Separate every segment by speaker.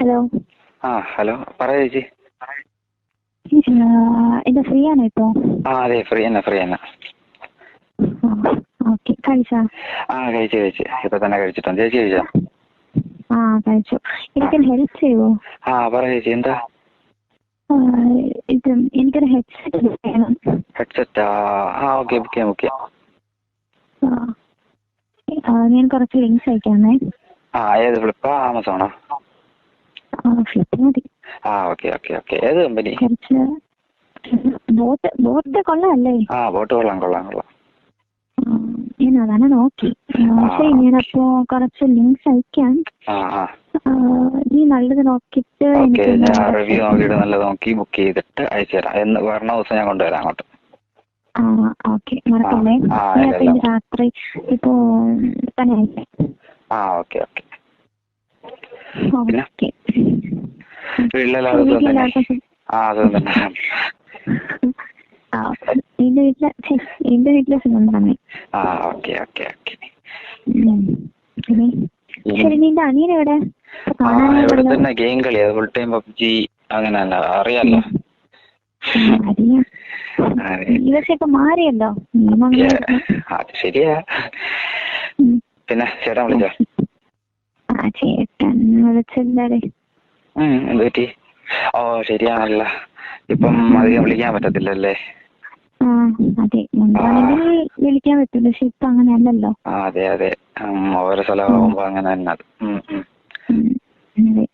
Speaker 1: Hello.
Speaker 2: ആ hello. പറ ചേച്ചി.
Speaker 1: എന്താ ഫ്രീ ആണോ ഇപ്പോ?
Speaker 2: ആ അതെ ഫ്രീ തന്നെ ഫ്രീ തന്നെ
Speaker 1: ഓക്കെ. കഴിച്ചാ?
Speaker 2: ആ കഴിച്ചു കഴിച്ച്. ഇപ്പൊ തന്നെ കഴിച്ചിട്ടുണ്ട്. ചേച്ചി കഴിച്ചോ?
Speaker 1: ആ കഴിച്ചു. എനിക്കൊരു ഹെൽപ്പ് ചെയ്യുമോ
Speaker 2: ആ പറ ചേച്ചി. എന്താ?
Speaker 1: ഇത് എനിക്കൊരു ഹെഡ്സെറ്റ് വേണം
Speaker 2: ഹെഡ്സെറ്റ്? ആ ഓക്കെ ഓക്കെ ഓക്കെ
Speaker 1: ഞാൻ കുറച്ച് ലിങ്ക്സ് അയക്കാമേ.
Speaker 2: ആ ഏത് ഫ്ലിപ്പാ ആമസോണോ?
Speaker 1: ഫ്ലിപ്പ് മതി.
Speaker 2: ആ ഓക്കെ ഓക്കെ ഓക്കെ. ഏത് കമ്പനി?
Speaker 1: കുറച്ച് ബോട്ട് ബോട്ട് കൊള്ളാമല്ലേ
Speaker 2: ആ ബോട്ട് കൊള്ളാം കൊള്ളാം കൊള്ളാം.
Speaker 1: ഞാൻ അതാണ് നോക്കി. പക്ഷെ ഞാനപ്പോ കുറച്ച് ലിങ്ക്സ് അയക്കാം. നീ നല്ലത്
Speaker 2: നോക്കിട്ട്
Speaker 1: എനിക്ക്
Speaker 2: റിവ്യൂ നോക്കിയിട്ട് നല്ലത് നോക്കി ബുക്ക് ചെയ്തിട്ട് അയച്ചു തരാം എന്ന് പറഞ്ഞ ദിവസം ഞാൻ കൊണ്ടുവരാം അങ്ങോട്ട്.
Speaker 1: ആ ഓക്കെ മറക്കല്ലേ? രാത്രി ഇപ്പോ തന്നെ
Speaker 2: ആ ഓക്കെ ഓക്കെ. പിന്നെ? തന്നെ ആ തന്നെ
Speaker 1: ആ എന്റെ വീട്ടിലെ ഛെ, എന്റെ വീട്ടിലെ സുഖം
Speaker 2: ആ ഓക്കെ ഓക്കെ ഓക്കെ.
Speaker 1: ഉം. ശരി നിന്റെ അനിയൻ എവിടെ? ഇപ്പൊ
Speaker 2: ആ ഇവിടെ തന്നെ ഗെയിം കളി അത് ഫുൾ ടൈം പബ്ജി അങ്ങനെ തന്നെ അറിയാലോ
Speaker 1: മാറിയല്ലോ.
Speaker 2: അത് ശരിയാ. പിന്നെ ചേട്ടൻ വിളിച്ചോ?
Speaker 1: ചേട്ടൻ വിളിച്ചെന്താടേ
Speaker 2: ഉം, എന്ത് പറ്റി? ഓ ശരിയാണല്ലോ. ഇപ്പം അധികം വിളിക്കാൻ പറ്റത്തില്ലല്ലേ?
Speaker 1: ആ അതെ. മുൻപാണെങ്കിൽ വിളിക്കാൻ പറ്റും പക്ഷെ ഇപ്പൊ അങ്ങനെയല്ലല്ലോ.
Speaker 2: ആ അതെ അതെ. ഉം, ഓരോ സ്ഥലമാകുമ്പോ അങ്ങനെ തന്നെ ഉം, ഉം.
Speaker 1: ഉം. അതെ.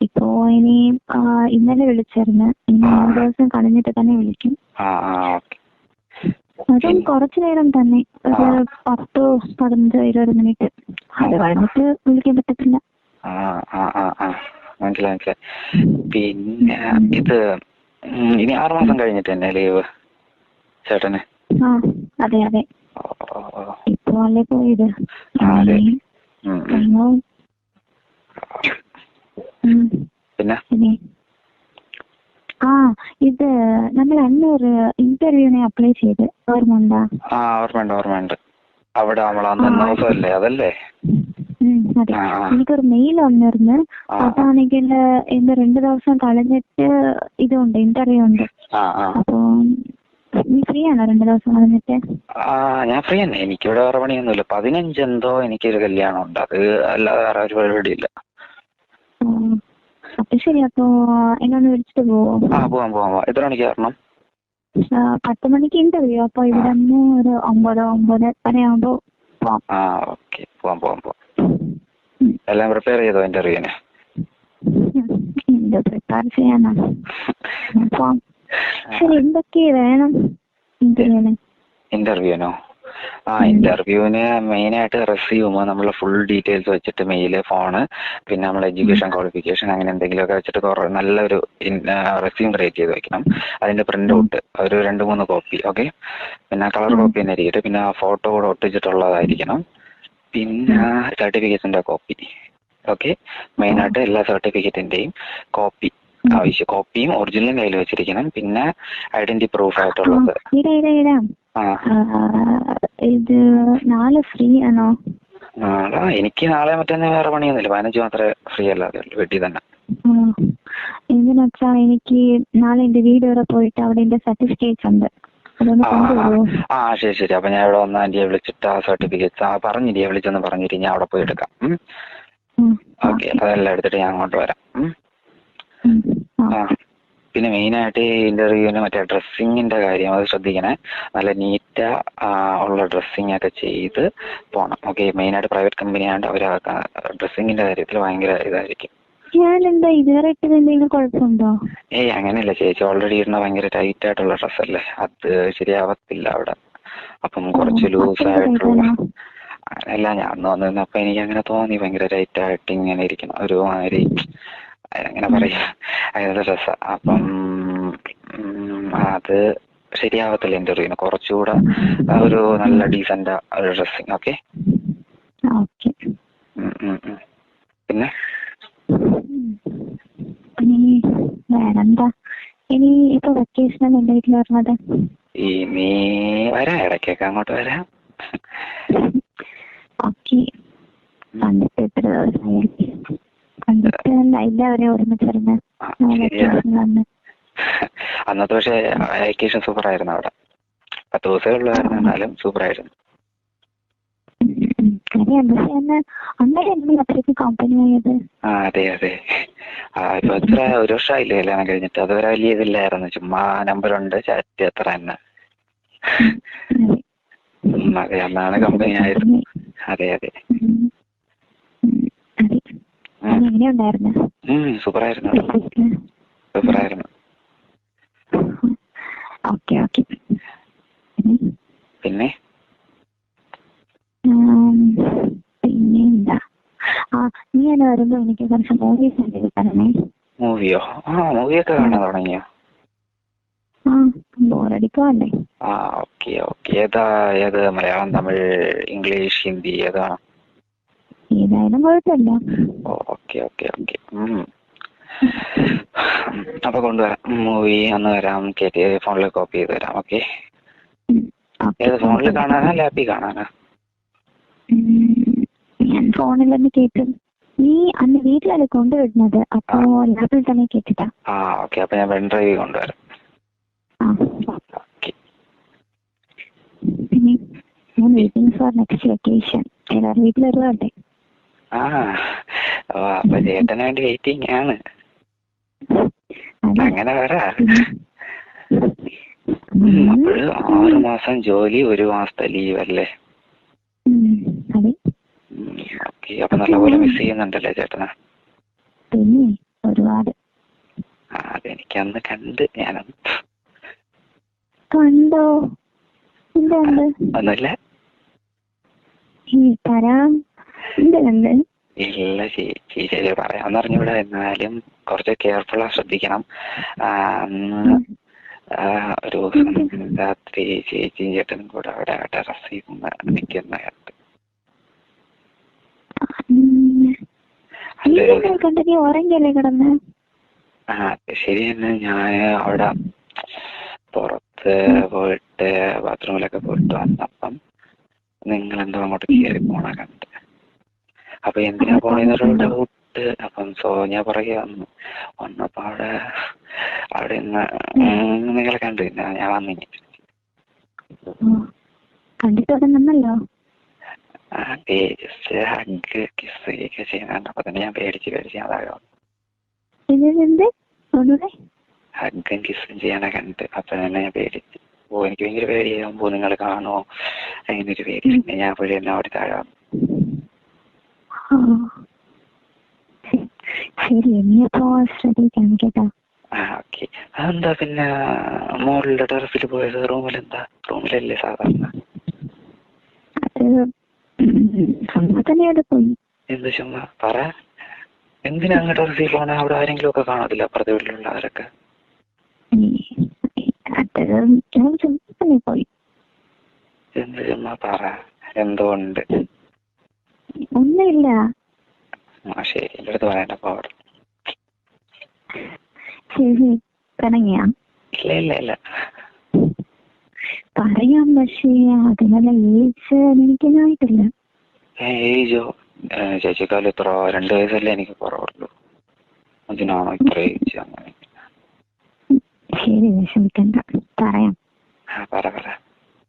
Speaker 1: ഇപ്പോ ഇനി ഇന്നലെ വിളിച്ചായിരുന്നു. ഇനി. മൂന്ന് ദിവസം കഴിഞ്ഞിട്ട് തന്നെ വിളിക്കും.
Speaker 2: ഓക്കെ.
Speaker 1: അതും കുറച്ചു നേരം തന്നെ. ഒരു പത്തോ പതിനഞ്ചോ ഇരുപത് മിനിറ്റ്. അത് കഴിഞ്ഞിട്ട് വിളിക്കാൻ പറ്റത്തില്ല.
Speaker 2: മനസ്സിലായി മനസ്സിലായി. പിന്നെ ഇത് ഇനി ആറ് മാസം കഴിഞ്ഞിട്ട് തന്നെ ലീവ് ചേട്ടന്.
Speaker 1: അതെ അതെ. ഇപ്പൊ അല്ലേ പോയത്.
Speaker 2: പിന്നെ?
Speaker 1: ആ ഇത് നമ്മൾ അന്ന് ഒരു ഇന്റർവ്യൂവിനെ അപ്ലൈ ചെയ്ത് ഓർമ്മയുണ്ടോ
Speaker 2: ആ ഓർമ്മയുണ്ട് ഓർമ്മയുണ്ട്. അവിടെ നമ്മൾ അന്ന്. ദിവസമല്ലേ അതല്ലേ? ആ.
Speaker 1: എനിക്കൊരു മെയിൽ വന്നിരുന്നു. അതാണെങ്കിൽ ഇന്ന് രണ്ടു ദിവസം കളഞ്ഞിട്ട് ഇതുണ്ട് ഇന്റർവ്യൂ ഉണ്ട് അപ്പൊ നീ ഫ്രീ ആണോ രണ്ടു ദിവസം കളഞ്ഞിട്ട്
Speaker 2: ആ ഞാൻ ഫ്രീ തന്നെ. എനിക്കിവിടെ വേറെ പണിയൊന്നുമില്ല. പതിനഞ്ച് എന്തോ എനിക്കൊരു കല്യാണം ഉണ്ട് അത് അല്ലാതെ വേറെ ഒരു പരിപാടി
Speaker 1: ഇല്ല അപ്പൊ ശരി. അപ്പൊ എന്നെ ഒന്ന് വിളിച്ചിട്ട് പോവോ?
Speaker 2: ആ പോവാം പോവാം എത്ര മണിക്ക് വരണം?
Speaker 1: പത്ത് മണിക്ക് ഇന്റർവ്യൂ അപ്പൊ ഇവിടെ നിന്ന് ഒരു ഒമ്പത് ഒമ്പത് വരെ ആകുമ്പോ പോവാം.
Speaker 2: ആ ഓക്കെ. പോവാം പോവാം. എല്ലാം പ്രിപ്പയർ ചെയ്തോ ഇന്റർവ്യൂവിന്
Speaker 1: അറിയാന് എന്ത് പ്രിപ്പയർ ചെയ്യാനോ? പോവാം ശരി എന്തൊക്കെ വേണം ഇന്റർവ്യൂവിന്
Speaker 2: ഇന്റർവ്യൂവിനോ ആ. ഇന്റർവ്യൂവിന് മെയിൻ ആയിട്ട് റെസ്യൂമ് നമ്മളെ ഫുൾ ഡീറ്റെയിൽസ് വെച്ചിട്ട് മെയിൽ ഫോണ് പിന്നെ നമ്മൾ എഡ്യൂക്കേഷൻ ക്വാളിഫിക്കേഷൻ അങ്ങനെ എന്തെങ്കിലും ഒക്കെ വെച്ചിട്ട് കുറെ നല്ലൊരു റെസ്യൂം ക്രിയേറ്റ് ചെയ്ത് വെക്കണം. അതിന്റെ പ്രിന്റ് ഔട്ട് ഒരു രണ്ട് മൂന്ന് കോപ്പി ഓക്കെ പിന്നെ കളർ. കോപ്പി തന്നെ ഇരിക്കട്ടെ. പിന്നെ ഫോട്ടോ കൂടെ ഒട്ടിച്ചിട്ടുള്ളതായിരിക്കണം. പിന്നെ സർട്ടിഫിക്കറ്റ്സിന്റെ കോപ്പി ഓക്കെ മെയിൻ ആയിട്ട് എല്ലാ സർട്ടിഫിക്കറ്റിന്റെയും കോപ്പി ആവശ്യം കോപ്പിയും ഒറിജിനലും കയ്യിൽ വെച്ചിരിക്കണം. പിന്നെ ഐഡന്റി പ്രൂഫ് ആയിട്ടുള്ളത്.
Speaker 1: ഇത് നാളെ ഫ്രീ ആണോ?
Speaker 2: നാളെ എനിക്ക് നാളെ മറ്റന്നാ വേറെ പണിയൊന്നുമില്ല. പതിനഞ്ച് മാത്രമേ ഫ്രീ അല്ലാതെ ഉള്ളൂ വീട്ടിൽ തന്നെ.
Speaker 1: എന്തിനാ എനിക്ക് നാളെ എന്റെ വീട് വരെ പോയിട്ട് അവിടെ എന്റെ സർട്ടിഫിക്കറ്റ്സ് ഉണ്ട്.
Speaker 2: ആ ശരി ശരി. അപ്പൊ ഞാൻ ഇവിടെ വന്ന് ആന്റിയെ വിളിച്ചിട്ട് ആ സർട്ടിഫിക്കറ്റ്സ് ആ പറഞ്ഞിരിയെ വിളിച്ചൊന്ന് പറഞ്ഞിട്ട് ഞാൻ അവിടെ പോയി എടുക്കാം. ഓക്കെ അതെല്ലാം എടുത്തിട്ട് ഞാൻ അങ്ങോട്ട് വരാം. ആ. പിന്നെ മെയിൻ ആയിട്ട് ഇന്റർവ്യൂവിന് മറ്റേ ഡ്രസ്സിങ്ങിന്റെ കാര്യം അത് ശ്രദ്ധിക്കണേ. നല്ല നീറ്റ ഉള്ള ഡ്രസ്സിങ് ഒക്കെ ചെയ്ത് പോണം. ഓക്കെ മെയിൻ ആയിട്ട് പ്രൈവറ്റ് കമ്പനി ആയതുകൊണ്ട് അവർ ഡ്രസ്സിങ്ങിന്റെ കാര്യത്തിൽ ഭയങ്കര ഇതായിരിക്കും.
Speaker 1: ഞാൻ എന്താ ഇതുവരെ ഇട്ടത് എന്തെങ്കിലും കുഴപ്പമുണ്ടോ?
Speaker 2: ഏയ് അങ്ങനെയല്ല. ചേച്ചി ഓൾറെഡി ഇടുന്ന ഭയങ്കര ടൈറ്റ് ആയിട്ടുള്ള ഡ്രസ്സല്ലേ അത് ശരിയാവത്തില്ല അവിടെ. അപ്പം കുറച്ച് ലൂസ് ആയിട്ടുള്ള? അല്ല ഞാൻ അന്ന് വന്നിരുന്നപ്പോ എനിക്ക് അങ്ങനെ തോന്നി ഭയങ്കര ടൈറ്റ് ആയിട്ട് ഇങ്ങനെ ഇരിക്കണം. ഒരു മാതിരി അങ്ങനെ പറയാ അങ്ങനത്തെ ഡ്രസ്സാ അപ്പം അത് ശരിയാവത്തില്ല ഇന്റർവ്യൂവിന് കുറച്ചുകൂടെ ഒരു നല്ല ഡീസന്റ് ഡ്രസ്സിങ് ഓക്കെ
Speaker 1: ഓക്കെ
Speaker 2: പിന്നെ
Speaker 1: ഇനി വേറെന്താ? ഇനി ഇപ്പൊ വെക്കേഷൻ എന്റെ വീട്ടിൽ വരണത്.
Speaker 2: ഇനി വരാം ഇടയ്ക്കൊക്കെ അങ്ങോട്ട് വരാം.
Speaker 1: ഓക്കെ. വന്നിട്ട് എത്ര ദിവസമായി. കണ്ടിട്ട് എല്ലാവരെയും ഒരുമിച്ചിരുന്ന് വന്ന്.
Speaker 2: അന്നത്തെ പക്ഷേ വെക്കേഷൻ സൂപ്പർ ആയിരുന്നു അവിടെ. പത്ത് ദിവസമേ ഉള്ളായിരുന്നു എന്നാലും സൂപ്പർ ആയിരുന്നു.
Speaker 1: കാര്യം പക്ഷെ അന്ന് അന്നേരം അത്രയ്ക്ക് കമ്പനി ആയത്?
Speaker 2: ആ അതെ അതെ. ആ ഇപ്പൊ എത്ര ഒരു വർഷമായില്ലേ കല്യാണം കഴിഞ്ഞിട്ട്? അതുവരെ വലിയ ഇതില്ലായിരുന്നു. ചുമ്മാ നമ്പറുണ്ട് ചാറ്റ് അത്ര തന്നെ.
Speaker 1: അതെ.
Speaker 2: അന്നാണ് കമ്പനി ആയത്. അതെ അതെ.
Speaker 1: Okay okay.
Speaker 2: പിന്നെ
Speaker 1: പിന്നെ? നീ എന്നെ വരുമ്പോ എനിക്ക് കുറച്ച് മൂവീസ് തരണേ.
Speaker 2: മൂവിയോ ആ മൂവിയൊക്കെ കാണാൻ തുടങ്ങിയോ?
Speaker 1: ആ ബോറടിക്കുവല്ലേ?
Speaker 2: ആ ഓക്കെ ഓക്കെ ഏതാ ഏത്? മലയാളം തമിഴ് ഇംഗ്ലീഷ് ഹിന്ദി ഏതാണ്
Speaker 1: ഏതായാലും കുഴപ്പമില്ല.
Speaker 2: ഓക്കെ ഓക്കെ ഓക്കെ അപ്പൊ കൊണ്ടുവരാം. മൂവി അന്ന് വരാം. കയറ്റി ഫോണിൽ കോപ്പി ചെയ്ത് തരാം ഓക്കെ. ഏത് ഫോണിൽ കാണാനാ ലാപ്പിൽ കാണാനാ?
Speaker 1: ഫോണിൽ തന്നെ കേട്ടു. നീ അന്ന് വീട്ടിലല്ല കൊണ്ടുവരുന്നത്? അപ്പോ ലാപ്പിൽ തന്നെ കേട്ടിട്ടാ?
Speaker 2: ആ ഓക്കെ. അപ്പൊ ഞാൻ കൊണ്ടുവരാം.
Speaker 1: പിന്നെ ഞാൻ വെയിറ്റിംഗ് ഫോർ നെക്സ്റ്റ് വെക്കേഷൻ. എല്ലാവരും വീട്ടിൽ വരുവാട്ടെ
Speaker 2: ആ ഓ അപ്പൊ ചേട്ടന് വേണ്ടി വെയിറ്റിംഗ് ആണ്. അങ്ങനെ വരാ. ആറ് മാസം ജോലി ഒരു മാസത്തെ ലീവ് അല്ലേ
Speaker 1: ഉം, അതെ
Speaker 2: ഓക്കെ അപ്പൊ നല്ലപോലെ മിസ് ചെയ്യുന്നുണ്ടല്ലേ ചേട്ടനെ?
Speaker 1: പിന്നെ ഒരുപാട്.
Speaker 2: ആ അതെനിക്ക് അന്ന് കണ്ട് ഞാനന്ന്
Speaker 1: കണ്ടോ?
Speaker 2: ഒന്നുമില്ല. ഇല്ല ചേച്ചി ചേച്ചി പറയാന്ന് അറിഞ്ഞൂടാ എന്നാലും കുറച്ച് കെയർഫുൾ ആ ശ്രദ്ധിക്കണം. ഒരു ദിവസം രാത്രി ചേച്ചിയും ചേട്ടനും കൂടെ അവിടെ ടെറസിൽ നിന്ന് നിൽക്കുന്ന കണ്ട്
Speaker 1: നീ നീ ഉറങ്ങിയല്ലേ കിടന്ന്?
Speaker 2: ആ ശരി തന്നെ ഞാൻ അവിടെ പുറത്ത് പോയിട്ട് ബാത്റൂമിലൊക്കെ പോയിട്ട് വന്നപ്പം നിങ്ങൾ എന്തോ അങ്ങോട്ട് കയറി പോണ കണ്ട്. അപ്പൊ എന്തിനാ പോണെന്നൊരു ഡൗട്ട് അപ്പം സോ ഞാൻ പുറകെ വന്നു. വന്നപ്പോ അവിടെ അവിടെ ഇന്ന് നിങ്ങളെ കണ്ടു. ഞാൻ വന്നിനി
Speaker 1: ഓ, കണ്ടിട്ട് അവിടെ നിന്നല്ലോ?
Speaker 2: ജസ്റ്റ് ഹഗ് കിസ് ഒക്കെ ചെയ്യുന്നുണ്ട് അപ്പൊ തന്നെ ഞാൻ പേടിച്ച് പേടിച്ച്
Speaker 1: ഒന്നുകൂടെ?
Speaker 2: ഹഗ്ഗും കിസ്സും ചെയ്യാനൊക്കെ കണ്ട്. അപ്പൊ തന്നെ ഞാൻ പേടിച്ച്. ഓ എനിക്ക് ഭയങ്കര പേടിയാകുമ്പോ നിങ്ങൾ കാണുമോ അങ്ങനെ ഒരു പേടി. പിന്നെ ഞാൻ പുഴ തന്നെ അവിടെ താഴെ.
Speaker 1: ശരി ഇനിയപ്പോ ശ്രദ്ധിക്കാം കേട്ടോ.
Speaker 2: ഓക്കെ. അതെന്താ പിന്നെ മോളിലെ ടെറസിൽ പോയത്? റൂമിൽ എന്താ റൂമിലല്ലേ സാധാരണ?
Speaker 1: അത് സംഭവം തന്നെ അവിടെ പോയി
Speaker 2: എന്ത് ചുമ്മാ? പറ. എന്തിനാ അങ്ങോട്ട് പോണേ അവിടെ ആരെങ്കിലും ഒക്കെ കാണത്തില്ല? അപ്പുറത്തെ വീട്ടിലുള്ളവരൊക്കെ
Speaker 1: ഈ, അത് ഞാൻ ചുമ്മാ തന്നെ പോയി.
Speaker 2: എന്ത് ചുമ്മാ പറ? എന്തുകൊണ്ട്? ഉണ്ട്
Speaker 1: ഒന്നുമില്ല.
Speaker 2: ആ ശരി. എന്റെ അടുത്ത് പറയണ്ട. പവർ
Speaker 1: ശരി. പിണങ്ങിയാ
Speaker 2: ഇല്ല ഇല്ല ഇല്ല.
Speaker 1: പറയാം പക്ഷേ അതിനുള്ള ഏജ്
Speaker 2: ഏജോ ചേച്ചിക്കാലം ഇത്ര രണ്ട് വയസ്സല്ലേ എനിക്ക് കുറവുള്ളൂ. അതിനാണോ ഇത്ര ഏജ് അങ്ങനെ?
Speaker 1: ശരി വിഷമിക്കണ്ട. പറയാം.
Speaker 2: പറ പറ.